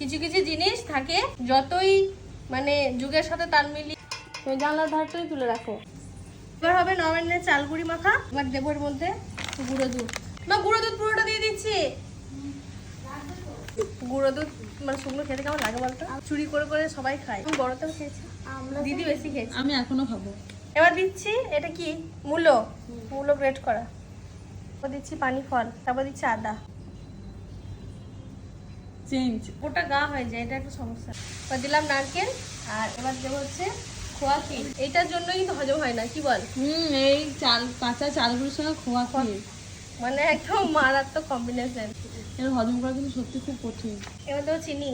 কিছু কিছু জিনিস থাকে যতই মানে যুগের সাথে তাল মিলিয়ে তুমি জানলার ধারটাই তুলে রাখো। এবার হবে নবান্নের চালগুড়ি মাখা এবার দেবো এর মধ্যে গুঁড়ো দুধ। মা গুঁড়ো দুধ পুরোটা দিয়ে দিচ্ছি। গুঁড়ো দুধ মানে শুকনো খেতে কেমন লাগে বলতো? চুরি করে করে সবাই খায়। তুমি বড়তেও খেয়েছে? দিদি বেশি খেয়েছি। আমি এখনও খাব। এবার দিচ্ছি এটা কি? মূলো। মূলো গ্রেট করা। তারপর দিচ্ছি পানি ফল। তারপর দিচ্ছি আদা। চেঞ্জ ওটা গা হয়ে যায় এটা একটা সমস্যা। এবার দিলাম নারকেল আর এবার দেবো হচ্ছে খোয়া ক্ষীর। এইটার জন্যই হজম হয় না কি বল? হুম এই চাল কাঁচা চালগুলোর সঙ্গে খোয়া খেয়ে মানে একদম মারাত্মক কম্বিনেশন এটা হজম করা কিন্তু সত্যি খুব কঠিন। এবার দেবো চিনি।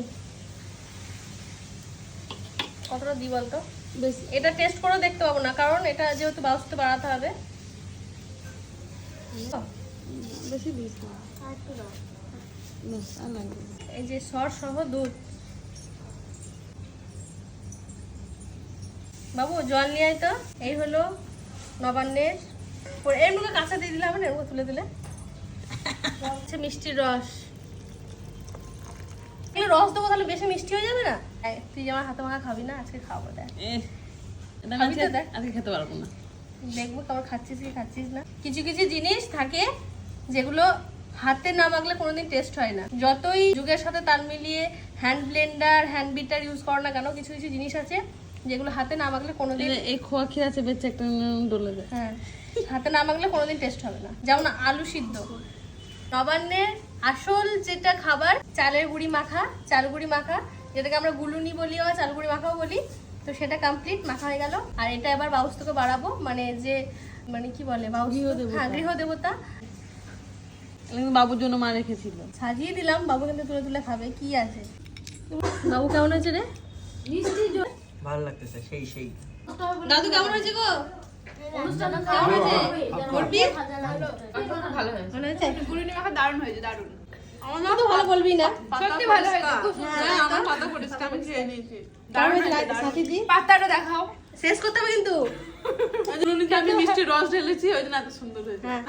কতটা দিই বলতো? বেশ। এটা টেস্ট করে দেখতে পাবো না কারণ এটা যেহেতু বাউসতে বাড়াতে হবে। বেশি দিস না। আর লাগবে না। এই যে সর সহ দুধ। বাবু জল নিয়ে আয় তো। এই হলো নবান্নের এর মুখে কাঁচা দিয়ে দিলে হবে না? এর তুলে দিলে? হচ্ছে মিষ্টির রস। এগুলো রস দেবো তাহলে বেশি মিষ্টি হয়ে যাবে না? তুই যে আমার হাতে মাখা খাবি না আজকে খাব দেখ। আজকে খেতে পারব না। দেখব কেমন খাচ্ছিস কি খাচ্ছিস না। কিছু কিছু জিনিস থাকে যেগুলো হাতে না মাখলে কোনোদিন টেস্ট হয় না। যতই যুগের সাথে তাল মিলিয়ে hand blender hand beater use করো না কেন কিছু কিছু জিনিস আছে যেগুলো হাতে না মাখলে কোনোদিন এই- খোয়া খেয়ে আছে বেঁচে একটা ডলে যায় হ্যাঁ হাতে না মাখলে কোনোদিন টেস্ট হবে না। যেমন আলু সিদ্ধ। নবান্নের আসল যেটা খাবার চালের গুঁড়ি মাখা চাল গুঁড়ি মাখা যেটাকে আমরা গুলুনি বলি বা চাল গুঁড়ি মাখাও বলি তো সেটা কমপ্লিট মাখা হয়ে গেল। আর এটা এবার বাউস্তকে বাড়াবো মানে যে মানে কি বলে? বাউস। হ্যাঁ গৃহ দেবতা বাবুর জন্য মা রেখেছিল সাজিয়ে দিলাম বাবু কিন্তু তুলে তুলে খাবে কি আছে? বাবু কেমন হয়েছে রে? ভালো লাগতেছে সেই সেই। দাদু কেমন হয়েছে গো? দারুণ হয়েছে দারুণ। আমার তো ভালো বলবি না। সত্যি ভালো হয়েছে খুব সুন্দর হ্যাঁ আমার পাতা পরিষ্কার আমি খেয়ে নিয়েছি। কেমন হয়েছে। সাথী পাতাটা দেখাও। শেষ করতে হবে কিন্তু। আমি মিষ্টি রস ঢেলেছি ওই জন্য এত সুন্দর হয়েছে। হ্যাঁ।